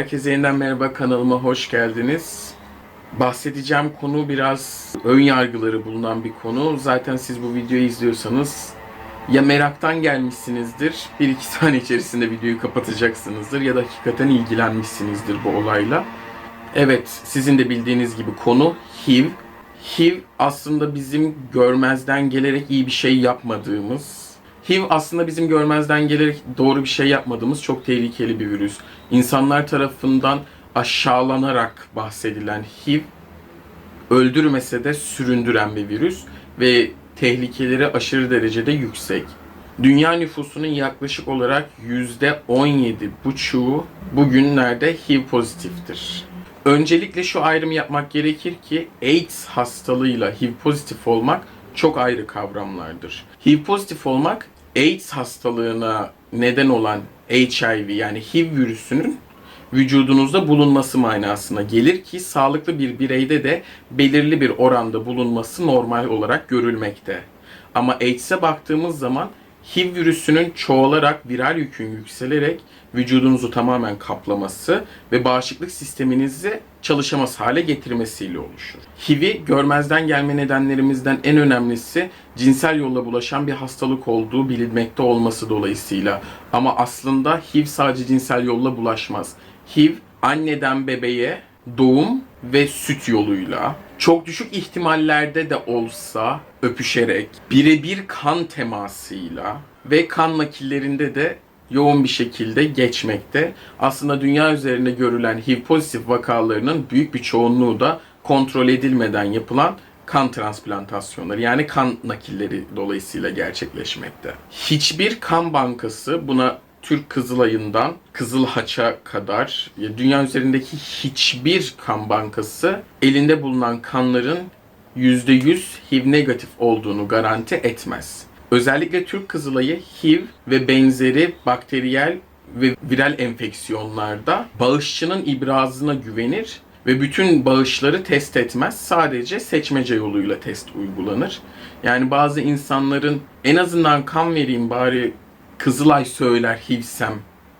Herkese yeniden merhaba kanalıma hoş geldiniz. Bahsedeceğim konu biraz ön yargıları bulunan bir konu. Zaten siz bu videoyu izliyorsanız ya meraktan gelmişsinizdir, bir iki saniye içerisinde videoyu kapatacaksınızdır ya da hakikaten ilgilenmişsinizdir bu olayla. Evet, sizin de bildiğiniz gibi konu HIV. HIV aslında bizim görmezden gelerek iyi bir şey yapmadığımız, HIV aslında bizim görmezden gelerek doğru bir şey yapmadığımız çok tehlikeli bir virüs. İnsanlar tarafından aşağılanarak bahsedilen HIV öldürmese de süründüren bir virüs ve tehlikeleri aşırı derecede yüksek. Dünya nüfusunun yaklaşık olarak %17,5'u bugünlerde HIV pozitiftir. Öncelikle şu ayrımı yapmak gerekir ki AIDS hastalığıyla HIV pozitif olmak çok ayrı kavramlardır. HIV pozitif olmak AIDS hastalığına neden olan HIV yani HIV virüsünün vücudunuzda bulunması manasına gelir ki sağlıklı bir bireyde de belirli bir oranda bulunması normal olarak görülmekte. Ama AIDS'e baktığımız zaman HIV virüsünün çoğalarak viral yükün yükselerek vücudunuzu tamamen kaplaması ve bağışıklık sisteminizi çalışamaz hale getirmesiyle oluşur. HIV'i görmezden gelme nedenlerimizden en önemlisi cinsel yolla bulaşan bir hastalık olduğu bilinmekte olması dolayısıyla. Ama aslında HIV sadece cinsel yolla bulaşmaz. HIV anneden bebeğe doğum ve süt yoluyla çok düşük ihtimallerde de olsa öpüşerek birebir kan temasıyla ve kan nakillerinde de yoğun bir şekilde geçmekte. Aslında dünya üzerinde görülen HIV pozitif vakalarının büyük bir çoğunluğu da kontrol edilmeden yapılan kan transplantasyonları yani kan nakilleri dolayısıyla gerçekleşmekte. Hiçbir kan bankası buna Türk Kızılay'ından Kızıl Haç'a kadar dünya üzerindeki hiçbir kan bankası elinde bulunan kanların %100 HIV negatif olduğunu garanti etmez. Özellikle Türk Kızılay'ı HIV ve benzeri bakteriyel ve viral enfeksiyonlarda bağışçının ibrazına güvenir ve bütün bağışları test etmez. Sadece seçmece yoluyla test uygulanır. Yani bazı insanların en azından kan vereyim bari Kızılay söyler HIV'sem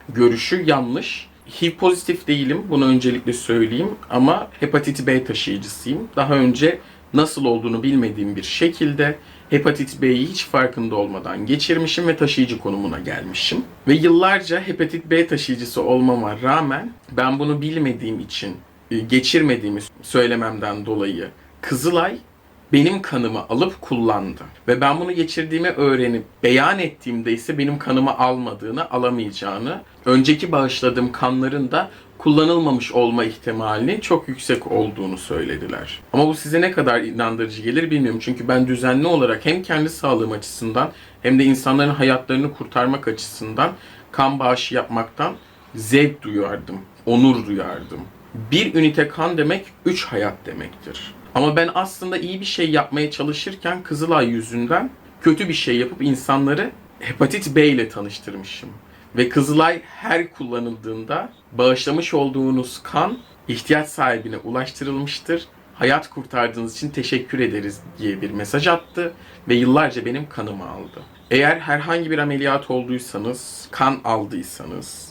görüşü yanlış. HIV pozitif değilim, bunu öncelikle söyleyeyim ama hepatit B taşıyıcısıyım. Daha önce nasıl olduğunu bilmediğim bir şekilde hepatit B'yi hiç farkında olmadan geçirmişim ve taşıyıcı konumuna gelmişim. Ve yıllarca hepatit B taşıyıcısı olmama rağmen ben bunu bilmediğim için e, geçirmediğimi söylememden dolayı Kızılay benim kanımı alıp kullandı. Ve ben bunu geçirdiğimi öğrenip beyan ettiğimde ise benim kanımı almadığını, alamayacağını, önceki bağışladığım kanların da kullanılmamış olma ihtimalinin çok yüksek olduğunu söylediler. Ama bu size ne kadar inandırıcı gelir bilmiyorum. Çünkü ben düzenli olarak hem kendi sağlığım açısından hem de insanların hayatlarını kurtarmak açısından kan bağışı yapmaktan zevk duyardım, onur duyardım. Bir ünite kan demek üç hayat demektir. Ama ben aslında iyi bir şey yapmaya çalışırken Kızılay yüzünden kötü bir şey yapıp insanları hepatit B ile tanıştırmışım. Ve Kızılay her kullanıldığında bağışlamış olduğunuz kan ihtiyaç sahibine ulaştırılmıştır. Hayat kurtardığınız için teşekkür ederiz diye bir mesaj attı ve yıllarca benim kanımı aldı. Eğer herhangi bir ameliyat olduysanız, kan aldıysanız,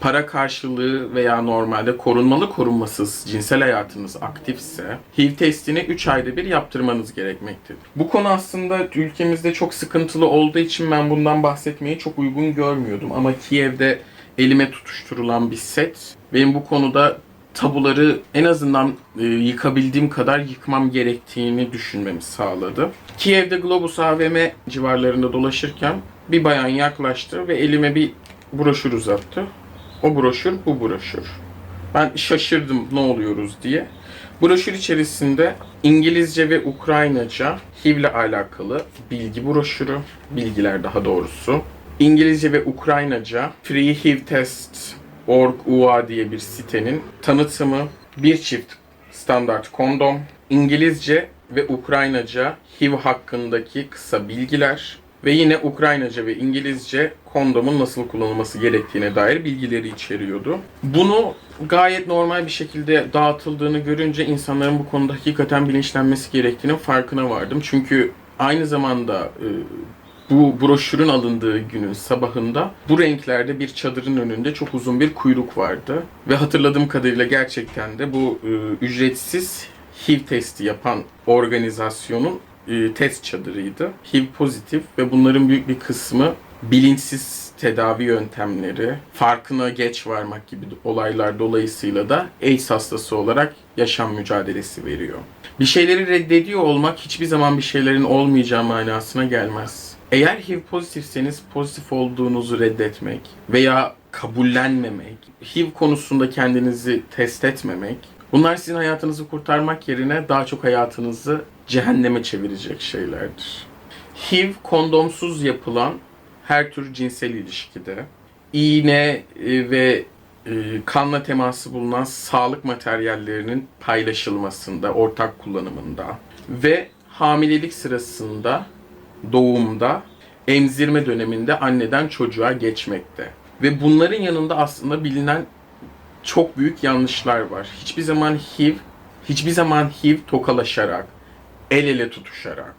para karşılığı veya normalde korunmalı korunmasız cinsel hayatınız aktifse HIV testini 3 ayda bir yaptırmanız gerekmektedir. Bu konu aslında ülkemizde çok sıkıntılı olduğu için ben bundan bahsetmeyi çok uygun görmüyordum ama Kiev'de elime tutuşturulan bir set benim bu konuda tabuları en azından e, yıkabildiğim kadar yıkmam gerektiğini düşünmemi sağladı. Kiev'de Globus AVM civarlarında dolaşırken bir bayan yaklaştı ve elime bir broşür uzattı. O broşür bu broşür. Ben şaşırdım ne oluyoruz diye. Broşür içerisinde İngilizce ve Ukraynaca HIV ile alakalı bilgi broşürü, bilgiler daha doğrusu. İngilizce ve Ukraynaca Free HIV Test .org.ua diye bir sitenin tanıtımı, bir çift standart kondom, İngilizce ve Ukraynaca HIV hakkındaki kısa bilgiler, ve yine Ukraynaca ve İngilizce kondomun nasıl kullanılması gerektiğine dair bilgileri içeriyordu. Bunu gayet normal bir şekilde dağıtıldığını görünce insanların bu konuda hakikaten bilinçlenmesi gerektiğinin farkına vardım. Çünkü aynı zamanda e, bu broşürün alındığı günün sabahında bu renklerde bir çadırın önünde çok uzun bir kuyruk vardı. Ve hatırladığım kadarıyla gerçekten de bu e, ücretsiz HIV testi yapan organizasyonun e, test çadırıydı. HIV pozitif ve bunların büyük bir kısmı bilinçsiz tedavi yöntemleri, farkına geç varmak gibi olaylar dolayısıyla da AIDS hastası olarak yaşam mücadelesi veriyor. Bir şeyleri reddediyor olmak hiçbir zaman bir şeylerin olmayacağı manasına gelmez. Eğer HIV pozitifseniz pozitif olduğunuzu reddetmek veya kabullenmemek, HIV konusunda kendinizi test etmemek, bunlar sizin hayatınızı kurtarmak yerine daha çok hayatınızı cehenneme çevirecek şeylerdir. HIV kondomsuz yapılan her tür cinsel ilişkide, iğne e, ve e, kanla teması bulunan sağlık materyallerinin paylaşılmasında, ortak kullanımında ve hamilelik sırasında, doğumda, emzirme döneminde anneden çocuğa geçmekte. Ve bunların yanında aslında bilinen çok büyük yanlışlar var. Hiçbir zaman HIV, hiçbir zaman HIV tokalaşarak, el ele tutuşarak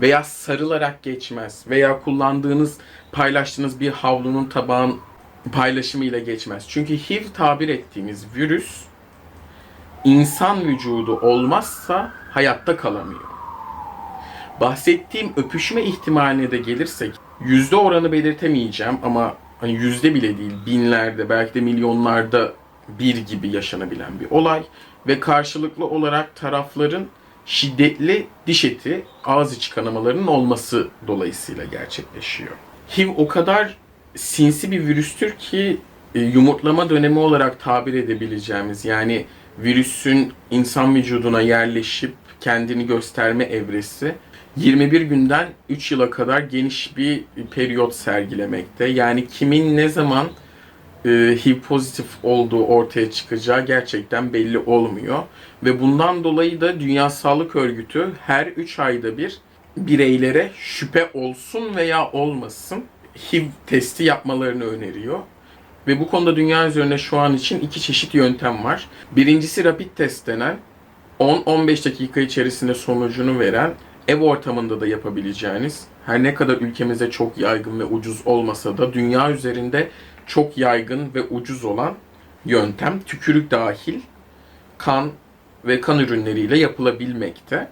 veya sarılarak geçmez veya kullandığınız, paylaştığınız bir havlunun tabağın paylaşımıyla geçmez. Çünkü HIV tabir ettiğimiz virüs insan vücudu olmazsa hayatta kalamıyor. Bahsettiğim öpüşme ihtimaline de gelirsek yüzde oranı belirtemeyeceğim ama hani yüzde bile değil binlerde belki de milyonlarda bir gibi yaşanabilen bir olay ve karşılıklı olarak tarafların şiddetli diş eti, ağız içi kanamalarının olması dolayısıyla gerçekleşiyor. HIV o kadar sinsi bir virüstür ki e, yumurtlama dönemi olarak tabir edebileceğimiz yani virüsün insan vücuduna yerleşip kendini gösterme evresi 21 günden 3 yıla kadar geniş bir periyot sergilemekte. Yani kimin ne zaman e, HIV pozitif olduğu ortaya çıkacağı gerçekten belli olmuyor. Ve bundan dolayı da Dünya Sağlık Örgütü her 3 ayda bir bireylere şüphe olsun veya olmasın HIV testi yapmalarını öneriyor. Ve bu konuda dünya üzerinde şu an için iki çeşit yöntem var. Birincisi rapid test denen 10-15 dakika içerisinde sonucunu veren ev ortamında da yapabileceğiniz her ne kadar ülkemize çok yaygın ve ucuz olmasa da dünya üzerinde çok yaygın ve ucuz olan yöntem tükürük dahil kan ve kan ürünleriyle yapılabilmekte.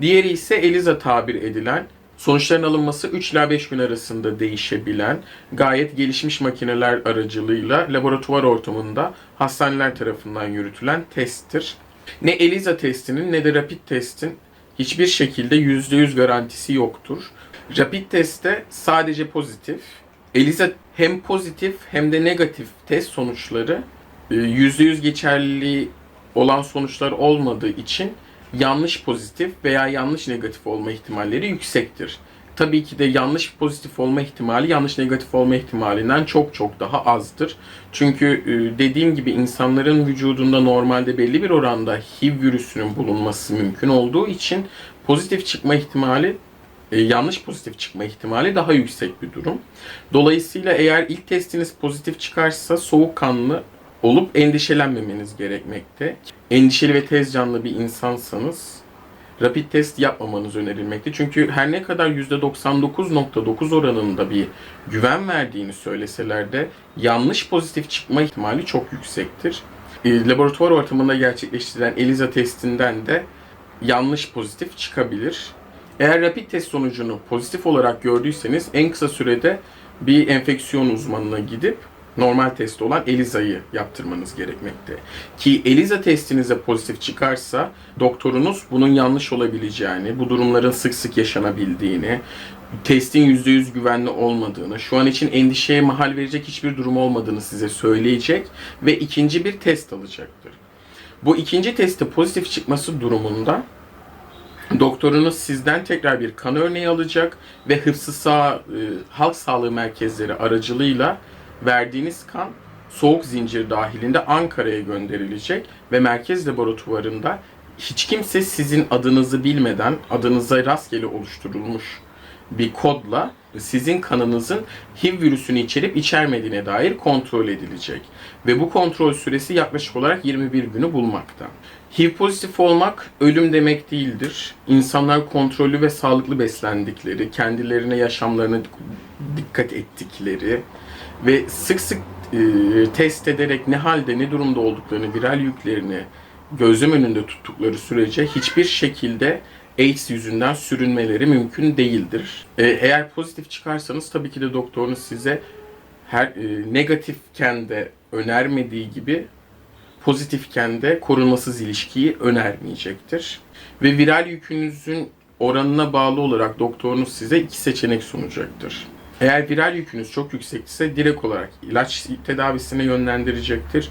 Diğeri ise ELISA tabir edilen sonuçların alınması 3 ila 5 gün arasında değişebilen gayet gelişmiş makineler aracılığıyla laboratuvar ortamında hastaneler tarafından yürütülen testtir. Ne ELISA testinin ne de rapid testin hiçbir şekilde %100 garantisi yoktur. Rapid testte sadece pozitif, ELISA hem pozitif hem de negatif test sonuçları e, %100 geçerli olan sonuçlar olmadığı için yanlış pozitif veya yanlış negatif olma ihtimalleri yüksektir. Tabii ki de yanlış pozitif olma ihtimali yanlış negatif olma ihtimalinden çok çok daha azdır. Çünkü e, dediğim gibi insanların vücudunda normalde belli bir oranda HIV virüsünün bulunması mümkün olduğu için pozitif çıkma ihtimali e, yanlış pozitif çıkma ihtimali daha yüksek bir durum. Dolayısıyla eğer ilk testiniz pozitif çıkarsa soğukkanlı olup endişelenmemeniz gerekmekte. Endişeli ve tez canlı bir insansanız rapid test yapmamanız önerilmekte. Çünkü her ne kadar %99.9 oranında bir güven verdiğini söyleseler de yanlış pozitif çıkma ihtimali çok yüksektir. E, laboratuvar ortamında gerçekleştirilen ELISA testinden de yanlış pozitif çıkabilir. Eğer rapid test sonucunu pozitif olarak gördüyseniz en kısa sürede bir enfeksiyon uzmanına gidip normal test olan ELISA'yı yaptırmanız gerekmekte. Ki ELISA testinize pozitif çıkarsa doktorunuz bunun yanlış olabileceğini, bu durumların sık sık yaşanabildiğini, testin %100 güvenli olmadığını, şu an için endişeye mahal verecek hiçbir durum olmadığını size söyleyecek ve ikinci bir test alacaktır. Bu ikinci testte pozitif çıkması durumunda doktorunuz sizden tekrar bir kan örneği alacak ve hıfzı sağ, e, halk sağlığı merkezleri aracılığıyla verdiğiniz kan soğuk zincir dahilinde Ankara'ya gönderilecek ve merkez laboratuvarında hiç kimse sizin adınızı bilmeden adınıza rastgele oluşturulmuş bir kodla sizin kanınızın HIV virüsünü içerip içermediğine dair kontrol edilecek. Ve bu kontrol süresi yaklaşık olarak 21 günü bulmakta. HIV pozitif olmak ölüm demek değildir. İnsanlar kontrollü ve sağlıklı beslendikleri, kendilerine yaşamlarına dikkat ettikleri ve sık sık e, test ederek ne halde ne durumda olduklarını, viral yüklerini gözlem önünde tuttukları sürece hiçbir şekilde AIDS yüzünden sürünmeleri mümkün değildir. E, eğer pozitif çıkarsanız tabii ki de doktorunuz size her e, negatifken de önermediği gibi pozitifken de korunmasız ilişkiyi önermeyecektir. Ve viral yükünüzün oranına bağlı olarak doktorunuz size iki seçenek sunacaktır. Eğer viral yükünüz çok yüksekse direkt olarak ilaç tedavisine yönlendirecektir.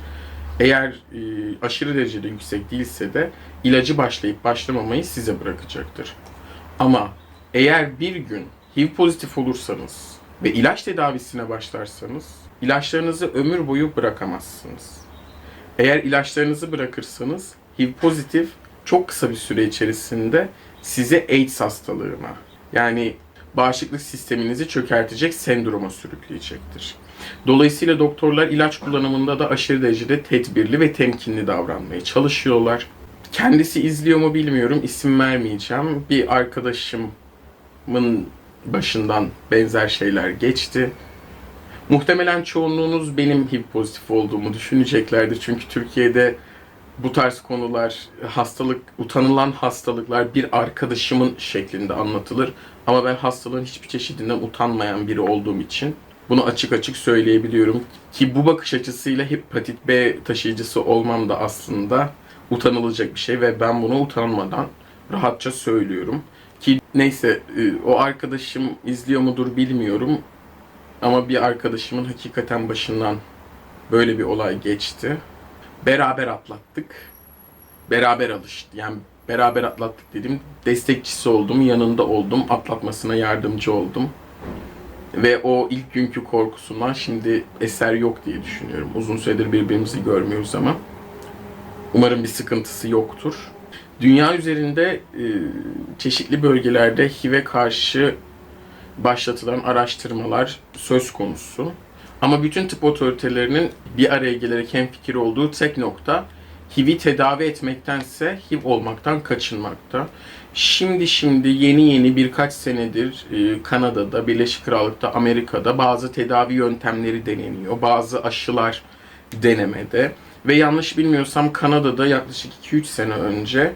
Eğer e, aşırı derecede yüksek değilse de ilacı başlayıp başlamamayı size bırakacaktır. Ama eğer bir gün HIV pozitif olursanız ve ilaç tedavisine başlarsanız ilaçlarınızı ömür boyu bırakamazsınız. Eğer ilaçlarınızı bırakırsanız HIV pozitif çok kısa bir süre içerisinde size AIDS hastalığına yani bağışıklık sisteminizi çökertecek sendroma sürükleyecektir. Dolayısıyla doktorlar ilaç kullanımında da aşırı derecede tedbirli ve temkinli davranmaya çalışıyorlar. Kendisi izliyor mu bilmiyorum, isim vermeyeceğim. Bir arkadaşımın başından benzer şeyler geçti. Muhtemelen çoğunluğunuz benim HIV pozitif olduğumu düşüneceklerdir. Çünkü Türkiye'de bu tarz konular, hastalık, utanılan hastalıklar bir arkadaşımın şeklinde anlatılır. Ama ben hastalığın hiçbir çeşidinden utanmayan biri olduğum için bunu açık açık söyleyebiliyorum. Ki bu bakış açısıyla hepatit B taşıyıcısı olmam da aslında utanılacak bir şey ve ben bunu utanmadan rahatça söylüyorum. Ki neyse e, o arkadaşım izliyor mudur bilmiyorum. Ama bir arkadaşımın hakikaten başından böyle bir olay geçti. Beraber atlattık. Beraber alıştık. Yani beraber atlattık dedim. Destekçisi oldum, yanında oldum, atlatmasına yardımcı oldum. Ve o ilk günkü korkusundan şimdi eser yok diye düşünüyorum. Uzun süredir birbirimizi görmüyoruz ama umarım bir sıkıntısı yoktur. Dünya üzerinde e, çeşitli bölgelerde HIV'e karşı başlatılan araştırmalar söz konusu. Ama bütün tıp otoritelerinin bir araya gelerek hemfikir olduğu tek nokta HIV'i tedavi etmektense HIV olmaktan kaçınmakta. Şimdi şimdi yeni yeni birkaç senedir e, Kanada'da, Birleşik Krallık'ta, Amerika'da bazı tedavi yöntemleri deneniyor. Bazı aşılar denemede. Ve yanlış bilmiyorsam Kanada'da yaklaşık 2-3 sene önce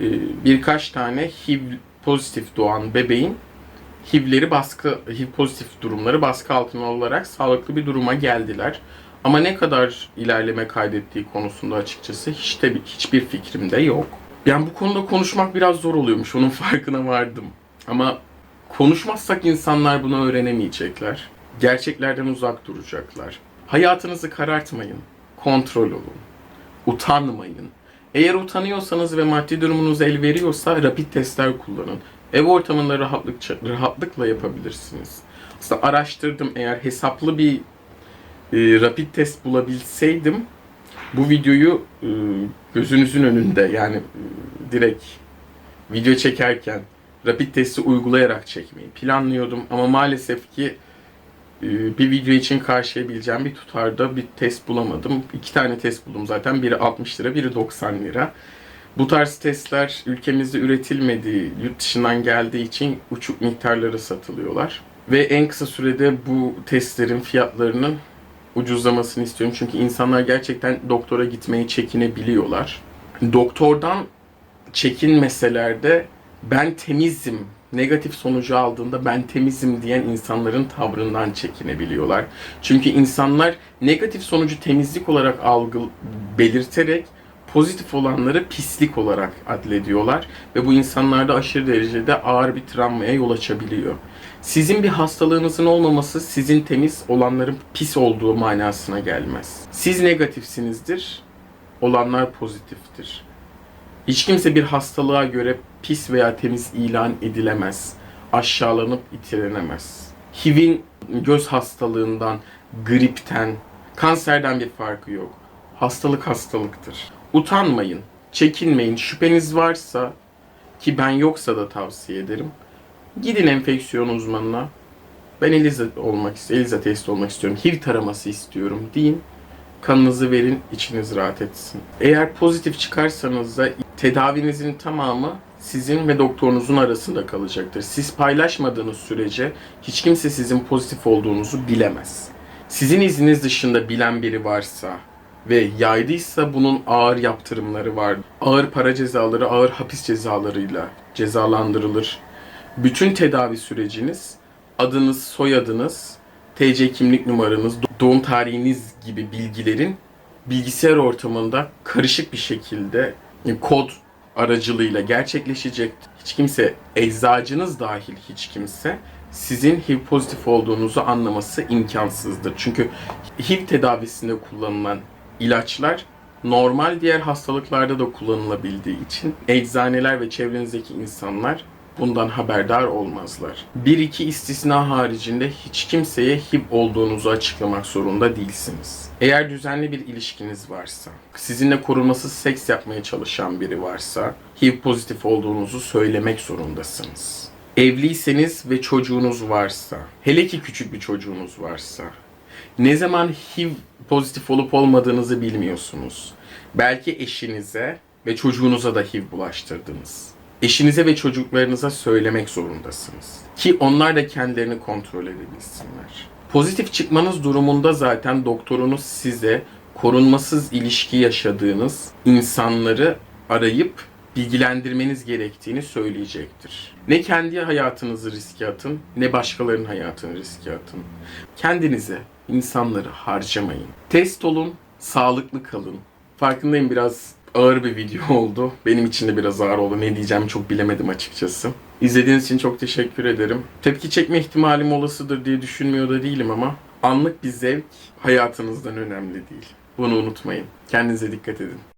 e, birkaç tane HIV pozitif doğan bebeğin HIV'leri baskı, HIV pozitif durumları baskı altına olarak sağlıklı bir duruma geldiler. Ama ne kadar ilerleme kaydettiği konusunda açıkçası hiç de hiçbir fikrim de yok. Yani bu konuda konuşmak biraz zor oluyormuş. Onun farkına vardım. Ama konuşmazsak insanlar bunu öğrenemeyecekler. Gerçeklerden uzak duracaklar. Hayatınızı karartmayın. Kontrol olun. Utanmayın. Eğer utanıyorsanız ve maddi durumunuz el veriyorsa rapid testler kullanın. Ev ortamında rahatlıkça, rahatlıkla yapabilirsiniz. Aslında araştırdım eğer hesaplı bir e, rapid test bulabilseydim bu videoyu e, gözünüzün önünde yani e, direkt video çekerken rapid testi uygulayarak çekmeyi planlıyordum ama maalesef ki e, bir video için karşılayabileceğim bir tutarda bir test bulamadım. İki tane test buldum zaten. Biri 60 lira, biri 90 lira. Bu tarz testler ülkemizde üretilmediği, yurt dışından geldiği için uçuk miktarlara satılıyorlar. Ve en kısa sürede bu testlerin fiyatlarının ucuzlamasını istiyorum. Çünkü insanlar gerçekten doktora gitmeyi çekinebiliyorlar. Doktordan çekinmeseler de ben temizim, negatif sonucu aldığında ben temizim diyen insanların tavrından çekinebiliyorlar. Çünkü insanlar negatif sonucu temizlik olarak algı belirterek pozitif olanları pislik olarak adlediyorlar ve bu insanlarda aşırı derecede ağır bir travmaya yol açabiliyor. Sizin bir hastalığınızın olmaması sizin temiz olanların pis olduğu manasına gelmez. Siz negatifsinizdir, olanlar pozitiftir. Hiç kimse bir hastalığa göre pis veya temiz ilan edilemez. Aşağılanıp itilenemez. HIV'in göz hastalığından, gripten, kanserden bir farkı yok. Hastalık hastalıktır. Utanmayın, çekinmeyin. Şüpheniz varsa ki ben yoksa da tavsiye ederim. Gidin enfeksiyon uzmanına. Ben Eliza olmak istiyorum. Eliza testi olmak istiyorum. HIV taraması istiyorum deyin. Kanınızı verin, içiniz rahat etsin. Eğer pozitif çıkarsanız da tedavinizin tamamı sizin ve doktorunuzun arasında kalacaktır. Siz paylaşmadığınız sürece hiç kimse sizin pozitif olduğunuzu bilemez. Sizin izniniz dışında bilen biri varsa ve yaydıysa bunun ağır yaptırımları var. Ağır para cezaları, ağır hapis cezalarıyla cezalandırılır. Bütün tedavi süreciniz, adınız, soyadınız, TC kimlik numaranız, doğum tarihiniz gibi bilgilerin bilgisayar ortamında karışık bir şekilde e, kod aracılığıyla gerçekleşecek. Hiç kimse, eczacınız dahil hiç kimse sizin HIV pozitif olduğunuzu anlaması imkansızdır. Çünkü HIV tedavisinde kullanılan ilaçlar normal diğer hastalıklarda da kullanılabildiği için eczaneler ve çevrenizdeki insanlar bundan haberdar olmazlar. Bir iki istisna haricinde hiç kimseye HIV olduğunuzu açıklamak zorunda değilsiniz. Eğer düzenli bir ilişkiniz varsa, sizinle korunmasız seks yapmaya çalışan biri varsa, HIV pozitif olduğunuzu söylemek zorundasınız. Evliyseniz ve çocuğunuz varsa, hele ki küçük bir çocuğunuz varsa, ne zaman HIV pozitif olup olmadığınızı bilmiyorsunuz. Belki eşinize ve çocuğunuza da HIV bulaştırdınız. Eşinize ve çocuklarınıza söylemek zorundasınız. Ki onlar da kendilerini kontrol edebilsinler. Pozitif çıkmanız durumunda zaten doktorunuz size korunmasız ilişki yaşadığınız insanları arayıp bilgilendirmeniz gerektiğini söyleyecektir. Ne kendi hayatınızı riske atın, ne başkalarının hayatını riske atın. Kendinize, insanları harcamayın. Test olun, sağlıklı kalın. Farkındayım biraz ağır bir video oldu. Benim için de biraz ağır oldu. Ne diyeceğimi çok bilemedim açıkçası. İzlediğiniz için çok teşekkür ederim. Tepki çekme ihtimalim olasıdır diye düşünmüyor da değilim ama anlık bir zevk hayatınızdan önemli değil. Bunu unutmayın. Kendinize dikkat edin.